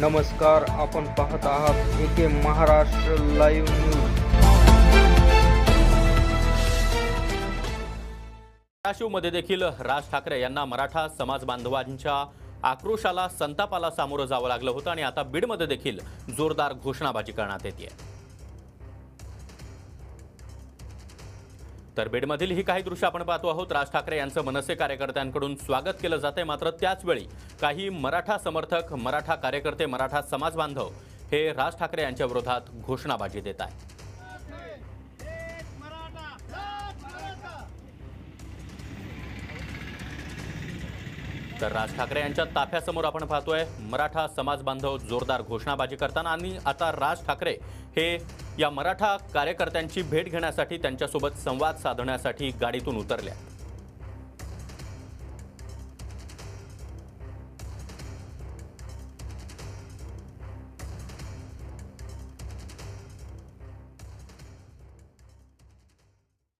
नमस्कार आपण पाहत आहात एके महाराष्ट्र लाईव्ह न्यूज. धाराशिवमध्ये देखील राज ठाकरे यांना मराठा समाज बांधवांच्या आक्रोशाला संतापाला सामोरं जावं लागलं होतं आणि आता बीडमध्ये देखील जोरदार घोषणाबाजी करण्यात येते तर बीडमधील ही काही दृश्य आपण पाहतो आहोत. राज ठाकरे यांचं मनसे कार्यकर्त्यांकडून स्वागत केलं जाते मात्र त्याच वेळी काही मराठा समर्थक मराठा कार्यकर्ते मराठा समाज बांधव हे राज ठाकरे यांच्या विरोधात घोषणाबाजी देत आहेत. तर राज ठाकरे यांच्या ताफ्यासमोर आपण पाहतोय मराठा समाज बांधव जोरदार घोषणाबाजी करताना आणि आता राज ठाकरे हे या मराठा कार्यकर्त्यांची भेट घेण्यासाठी त्यांच्यासोबत संवाद साधण्यासाठी गाडीतून उतरल्या